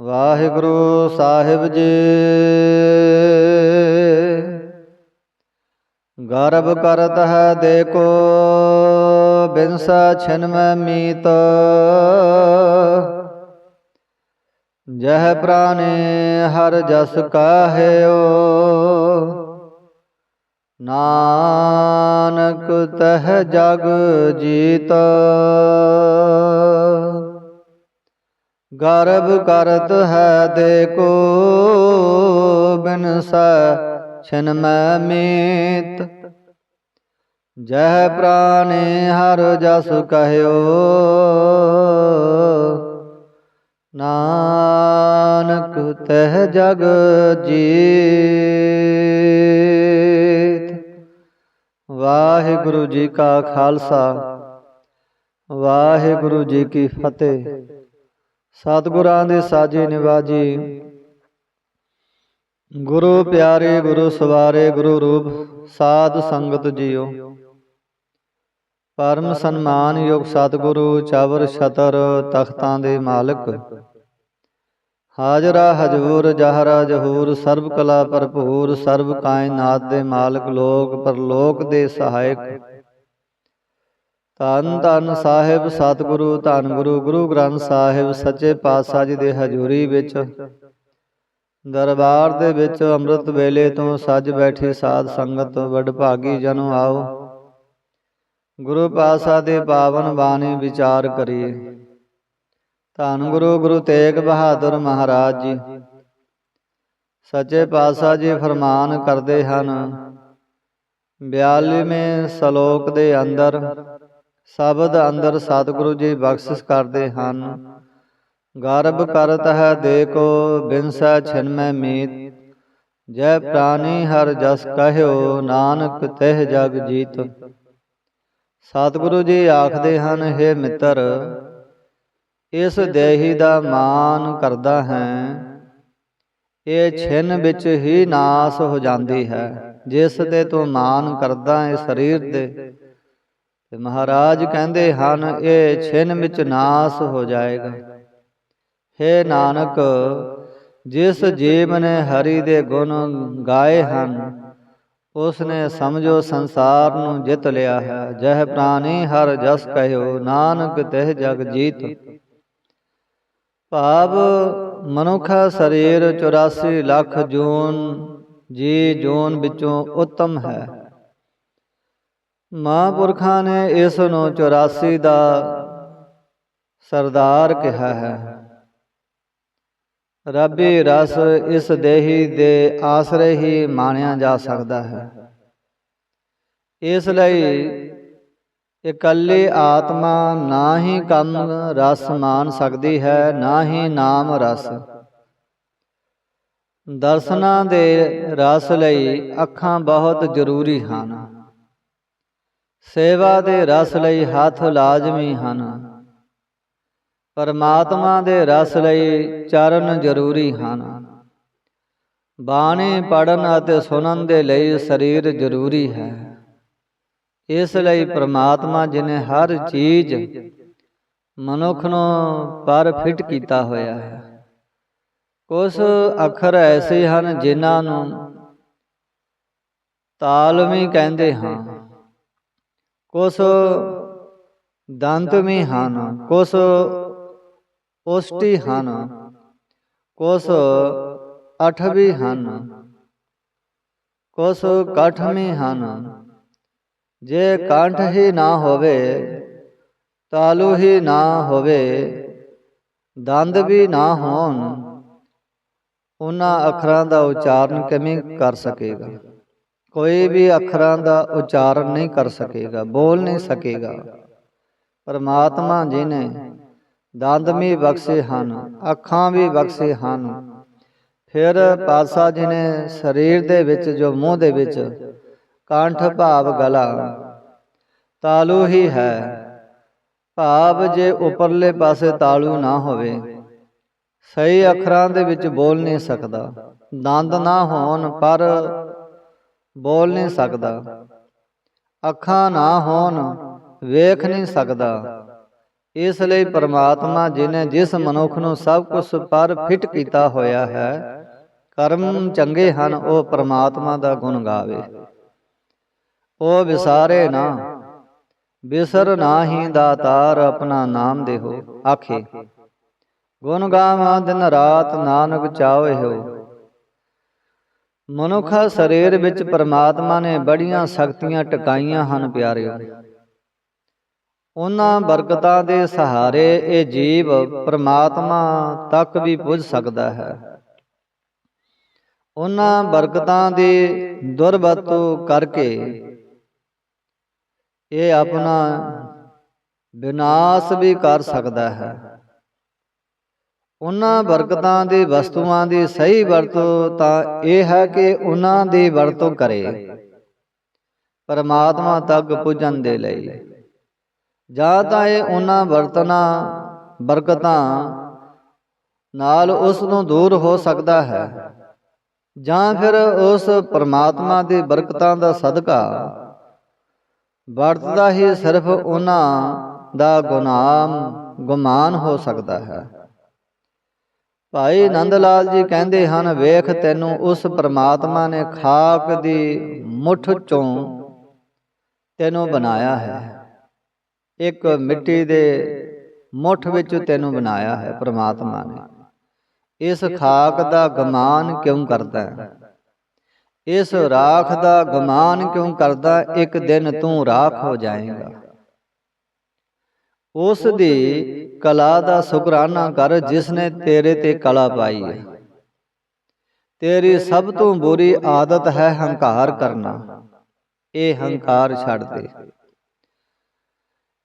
ਵਾਹਿਗੁਰੂ ਸਾਹਿਬ ਜੀ। ਗਰਭ ਕਰਤ ਹੈ ਦੇਖੋ, ਬਿਨਸਾ ਛਿਨ ਮੀਤ। ਜਹ ਪ੍ਰਾਨੇ ਹਰ ਜਸ ਕਾਹਿਓ। ਨਾਨਕ ਤਹ ਜਗ ਜੀਤ। ਗਰਭ ਕਰਤ ਹੈ, ਦੇਖੋ ਬਿਨਸੈ ਛਿਨ ਮੈਂ ਮੀਤ। ਜਹ ਪ੍ਰਾਨੇ ਹਰ ਜਸ ਕਹਿਓ, ਨਾਨਕ ਤਹਿ ਜਗ ਜੀਤ। ਵਾਹਿਗੁਰੂ ਜੀ ਕਾ ਖਾਲਸਾ, ਵਾਹਿਗੁਰੂ ਜੀ ਕੀ ਫਤਿਹ। ਸਤਿਗੁਰਾਂ ਦੇ ਸਾਜੇ ਨਿਵਾਜੀ। ਗੁਰੂ ਪਿਆਰੇ, ਗੁਰੂ ਸਵਾਰੇ, ਗੁਰੂ ਰੂਪ, ਸਾਧ ਸੰਗਤ ਜੀਓ। ਪਰਮ ਸਨਮਾਨ ਸਨਮਾਨਯੋਗ ਸਤਿਗੁਰੂ, ਚਾਵਰ ਛਤਰ ਤਖਤਾਂ ਦੇ ਮਾਲਕ। ਹਾਜ਼ਰਾ ਹਜੂਰ, ਜਹਰਾ ਜਹੂਰ, ਸਰਬ ਕਲਾ ਭਰਪੂਰ, ਸਰਬ ਕਾਇਨਾਤ ਦੇ ਮਾਲਕ, ਲੋਕ, ਪਰਲੋਕ ਦੇ ਸਹਾਇਕ। ਧੰਨ ਧੰਨ ਸਾਹਿਬ ਸਤਿਗੁਰੂ ਧੰਨ ਗੁਰੂ ਗੁਰੂ ਗ੍ਰੰਥ ਸਾਹਿਬ ਸੱਚੇ ਪਾਤਸ਼ਾਹ ਜੀ ਦੇ ਹਜ਼ੂਰੀ ਵਿੱਚ। ਦਰਬਾਰ ਦੇ ਵਿੱਚ ਅੰਮ੍ਰਿਤ ਵੇਲੇ ਤੋਂ ਸੱਜ ਬੈਠੀ ਸਾਧ ਸੰਗਤ ਵਡਭਾਗੀ ਜਨੋ ਆਓ। ਗੁਰੂ ਪਾਤਸ਼ਾਹ ਦੇ ਪਾਵਨ ਬਾਣੀ ਵਿਚਾਰ ਕਰੀਏ। ਧੰਨ ਗੁਰੂ ਗੁਰੂ ਤੇਗ ਬਹਾਦਰ ਮਹਾਰਾਜ ਜੀ। ਸੱਚੇ ਪਾਤਸ਼ਾਹ ਜੀ ਫਰਮਾਨ ਕਰਦੇ ਹਨ। 42ਵੇਂ ਸ਼ਲੋਕ ਦੇ ਅੰਦਰ ਸ਼ਬਦ ਅੰਦਰ ਸਤਿਗੁਰੂ ਜੀ ਬਖਸ਼ਿਸ਼ ਕਰਦੇ ਹਨ। ਗਰਭ ਕਰਤ ਹੈ, ਦੇਖੋ, ਬਿਨਸਾ ਛਿਨਮੈ ਮੀਤ। ਜੈ ਪ੍ਰਾਨੀ ਹਰ ਜਸ ਕਹਿਓ, ਨਾਨਕ ਤਹਿ ਜਗ ਜੀਤ। ਸਤਿਗੁਰੂ ਜੀ ਆਖਦੇ ਹਨ हे ਮਿੱਤਰ, ਇਸ ਦੇਹੀ ਦਾ ਮਾਨ ਕਰਦਾ ਹੈ। ਇਹ ਛਿਨ ਵਿੱਚ ਹੀ ਨਾਸ ਹੋ ਜਾਂਦੀ ਹੈ। ਜਿਸ ਤੇ ਤੂੰ ਮਾਨ ਕਰਦਾ ਹੈ, ਸਰੀਰ ਦੇ ਤੇ ਮਹਾਰਾਜ ਕਹਿੰਦੇ ਹਨ, ਇਹ ਛਿਨ ਵਿੱਚ ਨਾਸ ਹੋ ਜਾਏਗਾ। हे ਨਾਨਕ, ਜਿਸ ਜੀਵ ਨੇ ਹਰੀ ਦੇ ਗੁਣ ਗਾਏ ਹਨ, ਉਸ ਨੇ ਸਮਝੋ ਸੰਸਾਰ ਨੂੰ ਜਿੱਤ ਲਿਆ ਹੈ। ਜਹ ਪ੍ਰਾਨੀ ਹਰ ਜਸ ਕਹਿਓ, ਨਾਨਕ ਤਹਿ ਜਗ ਜੀਤ। ਭਾਵ ਮਨੁੱਖਾ ਸਰੀਰ 84 ਲੱਖ ਜੂਨ ਜੀ ਜੂਨ ਵਿੱਚੋਂ ਉੱਤਮ ਹੈ। ਮਹਾਂਪੁਰਖਾਂ ਨੇ ਇਸ ਨੂੰ 84 ਦਾ ਸਰਦਾਰ ਕਿਹਾ ਹੈ। ਰੱਬੀ ਰਸ ਇਸ ਦੇਹੀ ਦੇ ਆਸਰੇ ਹੀ ਮਾਣਿਆ ਜਾ ਸਕਦਾ ਹੈ। ਇਸ ਲਈ ਇਕੱਲੀ ਆਤਮਾ ਨਾ ਹੀ ਕੰਮ ਰਸ ਮਾਣ ਸਕਦੀ ਹੈ, ਨਾ ਹੀ ਨਾਮ ਰਸ। ਦਰਸ਼ਨਾਂ ਦੇ ਰਸ ਲਈ ਅੱਖਾਂ ਬਹੁਤ ਜ਼ਰੂਰੀ ਹਨ। ਸੇਵਾ ਦੇ ਰਸ ਲਈ ਹੱਥ ਲਾਜ਼ਮੀ ਹਨ। ਪਰਮਾਤਮਾ ਦੇ ਰਸ ਲਈ ਚਰਨ ਜ਼ਰੂਰੀ ਹਨ। ਬਾਣੀ ਪੜਨ ਅਤੇ ਸੁਣਨ ਦੇ ਲਈ ਸਰੀਰ ਜ਼ਰੂਰੀ ਹੈ। ਇਸ ਲਈ ਪ੍ਰਮਾਤਮਾ ਜਿਨੇ ਹਰ ਚੀਜ਼ ਮਨੁੱਖ ਨੂੰ ਪਰ ਫਿੱਟ ਕੀਤਾ ਹੋਇਆ ਹੈ। ਕੁਝ ਅੱਖਰ ਐਸੇ ਹਨ ਜਿਨ੍ਹਾਂ ਨੂੰ ਤਾਲਮੀ ਕਹਿੰਦੇ ਹਾਂ। ਕੁਝ ਦੰਤਵੀ ਹਨ ਕੁਝ ਉਸ਼ਟੀ ਹਨ ਕੁਝ ਅਠਵੀ ਹਨ ਕੁਝ ਕਠਵੀ ਹਨ। ਜੇ ਕਾਂਠ ਹੀ ਨਾ ਹੋਵੇ, ਤਾਲੂ ਹੀ ਨਾ ਹੋਵੇ, ਦੰਦ ਵੀ ਨਾ ਹੋਣ, ਉਹਨਾਂ ਅੱਖਰਾਂ ਦਾ ਉਚਾਰਨ ਕਿਵੇਂ ਕਰ ਸਕੇਗਾ? ਕੋਈ ਵੀ ਅੱਖਰਾਂ ਦਾ ਉਚਾਰਨ ਨਹੀਂ ਕਰ ਸਕੇਗਾ ਬੋਲ ਨਹੀਂ ਸਕੇਗਾ। ਪਰਮਾਤਮਾ ਜੀ ਨੇ ਦੰਦ ਵੀ ਬਖਸ਼ੇ ਹਨ ਅੱਖਾਂ ਵੀ ਬਖਸ਼ੇ ਹਨ। ਫਿਰ ਪਾਤਸ਼ਾਹ ਜੀ ਨੇ ਸਰੀਰ ਦੇ ਵਿੱਚ ਜੋ ਮੂੰਹ ਦੇ ਵਿੱਚ ਕੰਠ ਭਾਵ ਗਲਾ ਤਾਲੂ ਹੀ ਹੈ ਭਾਵ ਜੇ ਉੱਪਰਲੇ ਪਾਸੇ ਤਾਲੂ ਨਾ ਹੋਵੇ ਸਹੀ ਅੱਖਰਾਂ ਦੇ ਵਿੱਚ ਬੋਲ ਨਹੀਂ ਸਕਦਾ। ਦੰਦ ਨਾ ਹੋਣ ਪਰ ਬੋਲ ਨਹੀਂ ਸਕਦਾ। ਅੱਖਾਂ ਨਾ ਹੋਣ, ਵੇਖ ਨਹੀਂ ਸਕਦਾ। ਇਸ ਲਈ ਪਰਮਾਤਮਾ ਜਿਨੇ ਜਿਸ ਮਨੁੱਖ ਨੂੰ ਸਭ ਕੁਝ ਪਰ ਫਿੱਟ ਕੀਤਾ ਹੋਇਆ ਹੈ, ਕਰਮ ਚੰਗੇ ਹਨ, ਉਹ ਪ੍ਰਮਾਤਮਾ ਦਾ ਗੁਣ ਗਾਵੇ। ਉਹ ਵਿਸਾਰੇ ਨਾ ਬਿਸਰ ਨਾਹੀ ਦਾਤਾਰ ਆਪਣਾ ਨਾਮ ਦੇਹੋ, ਆਖੇ, ਗੁਣ ਗਾਵਾਂ ਦਿਨ ਰਾਤ ਨਾਨਕ ਚਾਵੇ ਹੋ ਮਨੁੱਖਾ ਸਰੀਰ ਵਿੱਚ ਪਰਮਾਤਮਾ ਨੇ ਬੜੀਆਂ ਸ਼ਕਤੀਆਂ ਟਿਕਾਈਆਂ ਹਨ, ਪਿਆਰਿਓ। ਉਹਨਾਂ ਬਰਕਤਾਂ ਦੇ ਸਹਾਰੇ ਇਹ ਜੀਵ ਪਰਮਾਤਮਾ ਤੱਕ ਵੀ ਪੁੱਜ ਸਕਦਾ ਹੈ। ਉਹਨਾਂ ਬਰਕਤਾਂ ਦੀ ਦੁਰਵਰਤੋਂ ਕਰਕੇ ਇਹ ਆਪਣਾ ਵਿਨਾਸ਼ ਵੀ ਕਰ ਸਕਦਾ ਹੈ। ਉਹਨਾਂ ਬਰਕਤਾਂ ਦੀ ਵਸਤੂਆਂ ਦੀ ਸਹੀ ਵਰਤੋਂ ਤਾਂ ਇਹ ਹੈ ਕਿ ਉਹਨਾਂ ਦੀ ਵਰਤੋਂ ਕਰੇ। ਪਰਮਾਤਮਾ ਤੱਕ ਪੁੱਜਣ ਦੇ ਲਈ। ਜਾਂ ਤਾਂ ਇਹ ਉਹਨਾਂ ਵਰਤਨਾ ਬਰਕਤਾਂ ਨਾਲ ਉਸ ਨੂੰ ਦੂਰ ਹੋ ਸਕਦਾ ਹੈ। ਜਾਂ ਫਿਰ ਉਸ ਪਰਮਾਤਮਾ ਦੀ ਬਰਕਤਾਂ ਦਾ ਸਦਕਾ ਵਰਤਦਾ ਹੀ ਸਿਰਫ ਉਹਨਾਂ ਦਾ ਗੁਨਾਮ ਗੁਮਾਨ ਹੋ ਸਕਦਾ ਹੈ। ਭਾਈ ਨੰਦ ਲਾਲ ਜੀ ਕਹਿੰਦੇ ਹਨ ਵੇਖ ਤੈਨੂੰ ਉਸ ਪਰਮਾਤਮਾ ਨੇ ਖਾਕ ਦੀ ਮੁੱਠ ਚੋਂ ਤੈਨੂੰ ਬਣਾਇਆ ਹੈ। ਇੱਕ ਮਿੱਟੀ ਦੇ ਮੁੱਠ ਵਿੱਚ ਤੈਨੂੰ ਬਣਾਇਆ ਹੈ ਪ੍ਰਮਾਤਮਾ ਨੇ। ਇਸ ਖਾਕ ਦਾ ਗਮਾਨ ਕਿਉਂ ਕਰਦਾ ਹੈ? ਇਸ ਰਾਖ ਦਾ ਗਮਾਨ ਕਿਉਂ ਕਰਦਾ ਇੱਕ ਦਿਨ ਤੂੰ ਰਾਖ ਹੋ ਜਾਏਗਾ। ਉਸ ਦੀ ਕਲਾ ਦਾ ਸ਼ੁਕਰਾਨਾ ਕਰ ਜਿਸ ਨੇ ਤੇਰੇ ਤੇ ਕਲਾ ਪਾਈ ਹੈ। ਤੇਰੀ ਸਭ ਤੋਂ ਬੁਰੀ ਆਦਤ ਹੈ ਹੰਕਾਰ ਕਰਨਾ। ਇਹ ਹੰਕਾਰ ਛੱਡ ਦੇ।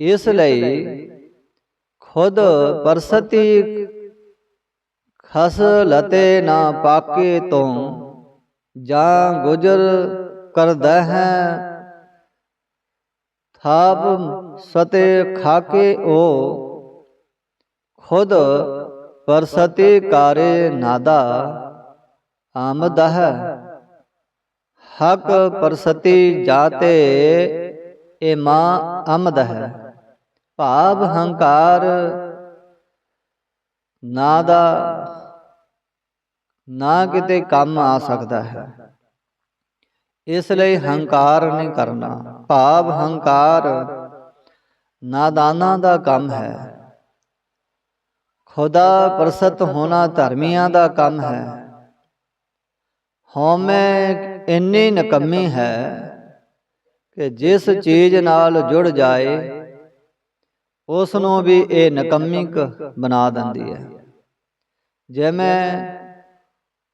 ਇਸ ਲਈ ਖੁਦ ਪਰਸਤੀ ਖਸ ਲਤੇ ਨਾ ਪਾਕੇ ਤੋਂ ਜਾਂ ਗੁਜਰ ਕਰਦਾ ਹੈ, ਥਾਪ ਸਤੇ ਖਾਕੇ ਓ ਖੁਦ ਪਰਸਤੀ ਕਾਰੇ ਨਾਦਾ ਹੈ ਹਕ ਪਰਸਤੀ ਜਾਤੇ ਏ ਮਾਂ ਆਮਦ ਹੈ ਭਾਵ ਹੰਕਾਰ ਨਾ ਦਾ ਨਾ ਕਿਤੇ ਕੰਮ ਆ ਸਕਦਾ ਹੈ ਇਸ ਲਈ ਹੰਕਾਰ ਨਹੀਂ ਕਰਨਾ। ਭਾਵ ਹੰਕਾਰ ਨਾਦਾਨਾਂ ਦਾ ਕੰਮ ਹੈ। ਖੁਦਾ ਪ੍ਰਸਤ ਹੋਣਾ ਧਰਮੀਆਂ ਦਾ ਕੰਮ ਹੈ। ਹਉਮੈ ਇੰਨੀ ਨਕਮੀ ਹੈ ਕਿ ਜਿਸ ਚੀਜ਼ ਨਾਲ ਜੁੜ ਜਾਏ ਉਸ ਨੂੰ ਵੀ ਇਹ ਨਕਮੀਕ ਬਣਾ ਦਿੰਦੀ ਹੈ। ਜਿਵੇਂ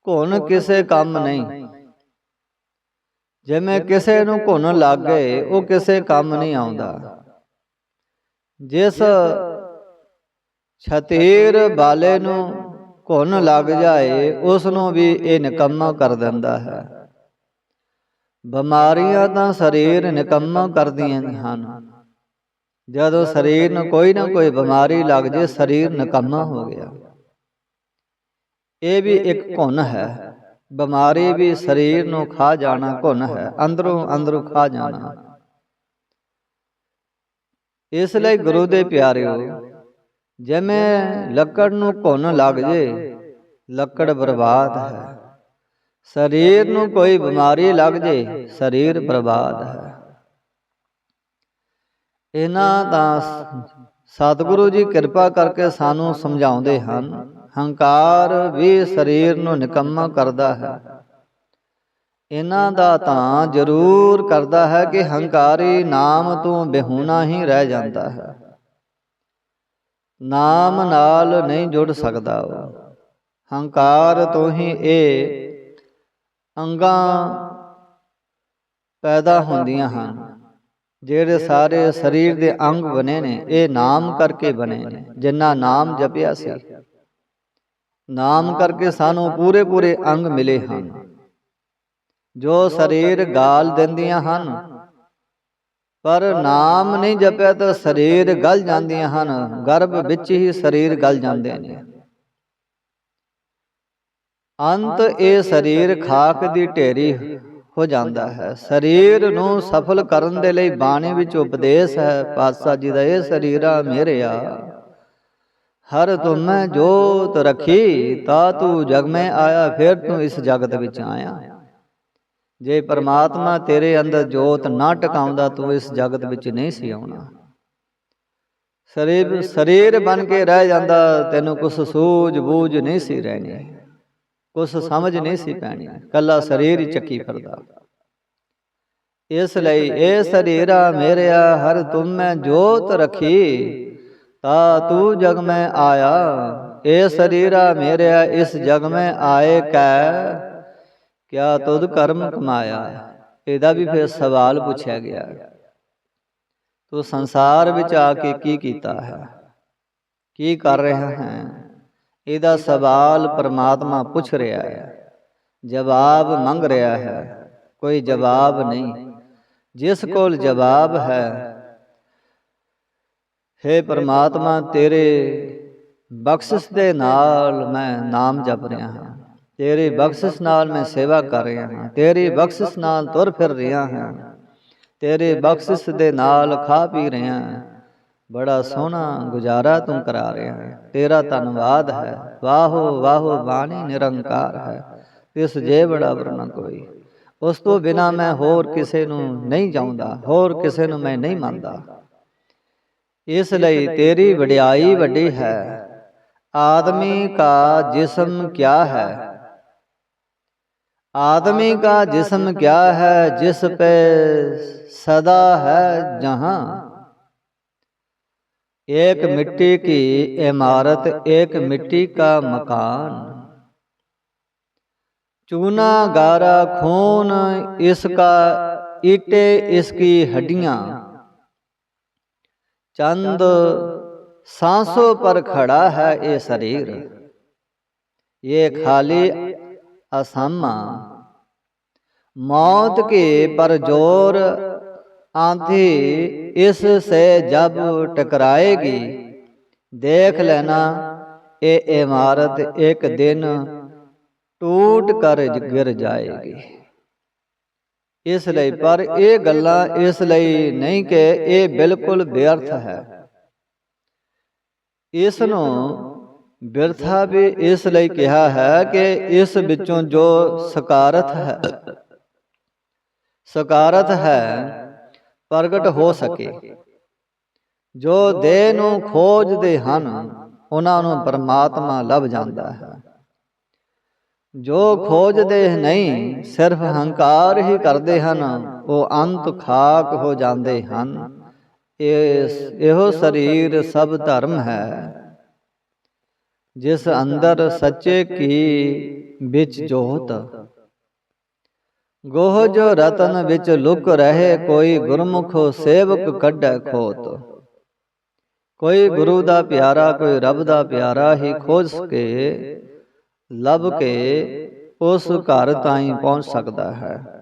ਘੁਣ ਕਿਸੇ ਕੰਮ ਨਹੀਂ ਜਿਵੇਂ ਕਿਸੇ ਨੂੰ ਘੁਣ ਲੱਗ ਗਏ, ਉਹ ਕਿਸੇ ਕੰਮ ਨਹੀਂ ਆਉਂਦਾ। ਜਿਸ ਛਤੀਰ ਬਾਲੇ ਨੂੰ ਘੁਣ ਲੱਗ ਜਾਏ, ਉਸ ਨੂੰ ਵੀ ਇਹ ਨਿਕੰਮਾ ਕਰ ਦਿੰਦਾ ਹੈ। ਬਿਮਾਰੀਆਂ ਤਾਂ ਸਰੀਰ ਨਿਕੰਮਾ ਕਰਦੀਆਂ ਹਨ। ਜਦੋਂ ਸਰੀਰ ਨੂੰ ਕੋਈ ਨਾ ਕੋਈ ਬਿਮਾਰੀ ਲੱਗ ਜੇ, ਸਰੀਰ ਨਿਕੰਮਾ ਹੋ ਗਿਆ। ਇਹ ਵੀ ਇੱਕ ਘੁਣ ਹੈ। ਬਿਮਾਰੀ ਵੀ ਸਰੀਰ ਨੂੰ ਖਾ ਜਾਣਾ ਘੁਣ ਹੈ। ਅੰਦਰੋਂ ਅੰਦਰੋਂ ਖਾ ਜਾਣਾ। ਇਸ ਲਈ ਗੁਰੂ ਦੇ ਪਿਆਰਿਓ ਜਿਵੇਂ ਲੱਕੜ ਨੂੰ ਘੁਣ ਲੱਗ ਜੇ ਲੱਕੜ ਬਰਬਾਦ ਹੈ। ਸਰੀਰ ਨੂੰ ਕੋਈ ਬਿਮਾਰੀ ਲੱਗ ਜੇ ਸਰੀਰ ਬਰਬਾਦ ਹੈ। ਇਹਨਾਂ ਦਾ ਸਤਿਗੁਰੂ ਜੀ ਕਿਰਪਾ ਕਰਕੇ ਸਾਨੂੰ ਸਮਝਾਉਂਦੇ ਹਨ ਹੰਕਾਰ ਵੀ ਸਰੀਰ ਨੂੰ ਨਿਕੰਮਾ ਕਰਦਾ ਹੈ। ਇਹਨਾਂ ਦਾ ਤਾਂ ਜ਼ਰੂਰ ਕਰਦਾ ਹੈ ਕਿ ਹੰਕਾਰੀ ਨਾਮ ਤੋਂ ਬਿਹੂਣਾ ਹੀ ਰਹਿ ਜਾਂਦਾ ਹੈ। ਨਾਮ ਨਾਲ ਨਹੀਂ ਜੁੜ ਸਕਦਾ ਹੰਕਾਰ ਤੋਂ ਹੀ ਇਹ ਅੰਗਾਂ ਪੈਦਾ ਹੁੰਦੀਆਂ ਹਨ, ਜਿਹੜੇ ਸਾਰੇ ਸਰੀਰ ਦੇ ਅੰਗ ਬਣੇ ਨੇ, ਇਹ ਨਾਮ ਕਰਕੇ ਬਣੇ ਨੇ, ਜਿੰਨਾ ਨਾਮ ਜਪਿਆ ਸੀ। ਨਾਮ ਕਰਕੇ ਸਾਨੂੰ ਪੂਰੇ ਪੂਰੇ ਅੰਗ ਮਿਲੇ ਹਨ। ਜੋ ਸਰੀਰ ਗਾਲ ਦਿੰਦੀਆਂ ਹਨ ਪਰ ਨਾਮ ਨਹੀਂ ਜਪਿਆ ਤਾਂ ਸਰੀਰ ਗਲ ਜਾਂਦੀਆਂ ਹਨ। ਗਰਭ ਵਿੱਚ ਹੀ ਸਰੀਰ ਗਲ ਜਾਂਦੇ ਨੇ। ਅੰਤ ਇਹ ਸਰੀਰ ਖਾਕ ਦੀ ਢੇਰੀ ਹੋ ਜਾਂਦਾ ਹੈ ਸਰੀਰ ਨੂੰ ਸਫਲ ਕਰਨ ਦੇ ਲਈ ਬਾਣੀ ਵਿੱਚ ਉਪਦੇਸ਼ ਹੈ ਪਾਤਸ਼ਾਹ ਜੀ ਦਾ ਇਹ ਸਰੀਰਾ ਮੇਰਿਆ ਹਰ ਤੁਮੈ ਜੋਤ ਰਖੀ ਤਾ ਤੂੰ ਜਗ ਮੈਂ ਆਇਆ ਫਿਰ ਤੂੰ ਇਸ ਜਗਤ ਵਿੱਚ ਆਇਆ। ਜੇ ਪਰਮਾਤਮਾ ਤੇਰੇ ਅੰਦਰ ਜੋਤ ਨਾ ਟਿਕਾਉਂਦਾ, ਤੂੰ ਇਸ ਜਗਤ ਵਿੱਚ ਨਹੀਂ ਸੀ ਆਉਣਾ। ਸਰੀਰ ਸਰੀਰ ਬਣ ਕੇ ਰਹਿ ਜਾਂਦਾ, ਤੈਨੂੰ ਕੁਛ ਸੂਝ ਬੂਝ ਨਹੀਂ ਸੀ ਰਹਿਣੀ, ਕੁਛ ਸਮਝ ਨਹੀਂ ਸੀ ਪੈਣੀ, ਕੱਲਾ ਸਰੀਰ ਹੀ ਚੱਕੀ ਫਿਰਦਾ। ਇਸ ਲਈ ਇਹ ਸਰੀਰਾ ਮੇਰਿਆ, ਹਰ ਤੁਮੈ ਜੋਤ ਰਖੀ, ਤਾ ਤੂੰ ਜਗ ਮੈਂ ਆਇਆ। ਇਹ ਸਰੀਰਾ ਮੇਰਿਆ, ਇਸ ਜਗ ਮੈਂ ਆਏ ਕੈ ਕਿਆ ਤੁਧ ਕਰਮ ਕਮਾਇਆ ਇਹਦਾ ਵੀ ਫਿਰ ਸਵਾਲ ਪੁੱਛਿਆ ਗਿਆ। ਤੂੰ ਸੰਸਾਰ ਵਿੱਚ ਆ ਕੇ ਕੀ ਕੀਤਾ ਹੈ? ਕੀ ਕਰ ਰਿਹਾ ਹੈ? ਇਹਦਾ ਸਵਾਲ ਪਰਮਾਤਮਾ ਪੁੱਛ ਰਿਹਾ ਹੈ। ਜਵਾਬ ਮੰਗ ਰਿਹਾ ਹੈ। ਕੋਈ ਜਵਾਬ ਨਹੀਂ। ਜਿਸ ਕੋਲ ਜਵਾਬ ਹੈ हे ਪਰਮਾਤਮਾ ਤੇਰੇ ਬਖਸ਼ਿਸ਼ ਦੇ ਨਾਲ ਮੈਂ ਨਾਮ ਜਪ ਰਿਹਾ ਹਾਂ। ਤੇਰੀ ਬਖਸ਼ਿਸ਼ ਨਾਲ ਮੈਂ ਸੇਵਾ ਕਰ ਰਿਹਾ ਹਾਂ। ਤੇਰੀ ਬਖਸ਼ਿਸ਼ ਨਾਲ ਤੁਰ ਫਿਰ ਰਿਹਾ ਹਾਂ। ਤੇਰੇ ਬਖਸ਼ਿਸ਼ ਦੇ ਨਾਲ ਖਾ ਪੀ ਰਿਹਾ ਹਾਂ। ਬੜਾ ਸੋਹਣਾ ਗੁਜ਼ਾਰਾ ਤੂੰ ਕਰਾ ਰਿਹਾ ਹੈ। ਤੇਰਾ ਧੰਨਵਾਦ ਹੈ। ਵਾਹੋ ਵਾਹੋ ਬਾਣੀ ਨਿਰੰਕਾਰ ਹੈ। ਤਿਸ ਜੇ ਬੜਾ ਵਰਨਾ ਕੋਈ। ਉਸ ਤੋਂ ਬਿਨਾ ਮੈਂ ਹੋਰ ਕਿਸੇ ਨੂੰ ਨਹੀਂ ਚਾਹੁੰਦਾ ਹੋਰ ਕਿਸੇ ਨੂੰ ਮੈਂ ਨਹੀਂ ਮੰਨਦਾ। ਇਸ ਲਈ ਤੇਰੀ ਵਡਿਆਈ ਵੱਡੀ ਹੈ। ਆਦਮੀ ਕਾ ਜਿਸਮ ਕਿਆ ਹੈ। आदमी का जिस्म क्या है जिस पे सदा है जहां एक मिट्टी की इमारत एक मिट्टी का मकान चूना गारा खून इसका ईटे इसकी हड्डियां चंद सांसों पर खड़ा है ये शरीर ये खाली ਅਸਾਮਾ। ਮੌਤ ਕੇ ਪਰ ਜੋਰ ਆਂਧੀ ਇਸ ਸੇ ਜਬ ਟਕਰਾਏਗੀ। ਦੇਖ ਲੈਣਾ, ਇਹ ਇਮਾਰਤ ਇੱਕ ਦਿਨ ਟੂਟ ਕਰ ਗਿਰ ਜਾਏਗੀ। ਇਸ ਲਈ ਪਰ ਇਹ ਗੱਲਾਂ ਇਸ ਲਈ ਨਹੀਂ ਕਿ ਇਹ ਬਿਲਕੁਲ ਬੇਅਰਥ ਹੈ। ਇਸ ਨੂੰ ਬਿਰਥਾ ਵੀ ਇਸ ਲਈ ਕਿਹਾ ਹੈ ਕਿ ਇਸ ਵਿੱਚੋਂ ਜੋ ਸਕਾਰਤ ਹੈ ਸਕਾਰਤ ਹੈ, ਪ੍ਰਗਟ ਹੋ ਸਕੇ। ਜੋ ਦੇਹ ਨੂੰ ਖੋਜਦੇ ਹਨ, ਉਹਨਾਂ ਨੂੰ ਪਰਮਾਤਮਾ ਲੱਭ ਜਾਂਦਾ ਹੈ। ਜੋ ਖੋਜਦੇ ਨਹੀਂ, ਸਿਰਫ ਹੰਕਾਰ ਹੀ ਕਰਦੇ ਹਨ, ਉਹ ਅੰਤ ਖਾਕ ਹੋ ਜਾਂਦੇ ਹਨ। ਇਹ ਇਹੋ ਸਰੀਰ ਸਭ ਧਰਮ ਹੈ। ਜਿਸ ਅੰਦਰ ਸੱਚੇ ਕੀ ਵਿੱਚ ਜੋਤ। ਗੋਹ ਜੋ ਰਤਨ ਵਿੱਚ ਲੁਕ ਰਹੇ ਕੋਈ ਗੁਰਮੁਖ ਸੇਵਕ ਕੱਢੈ ਖੋਤ। ਕੋਈ ਗੁਰੂ ਦਾ ਪਿਆਰਾ ਕੋਈ ਰੱਬ ਦਾ ਪਿਆਰਾ ਹੀ ਖੋਜ ਕੇ ਲੱਭ ਕੇ ਉਸ ਘਰ ਤਾਈਂ ਪਹੁੰਚ ਸਕਦਾ ਹੈ।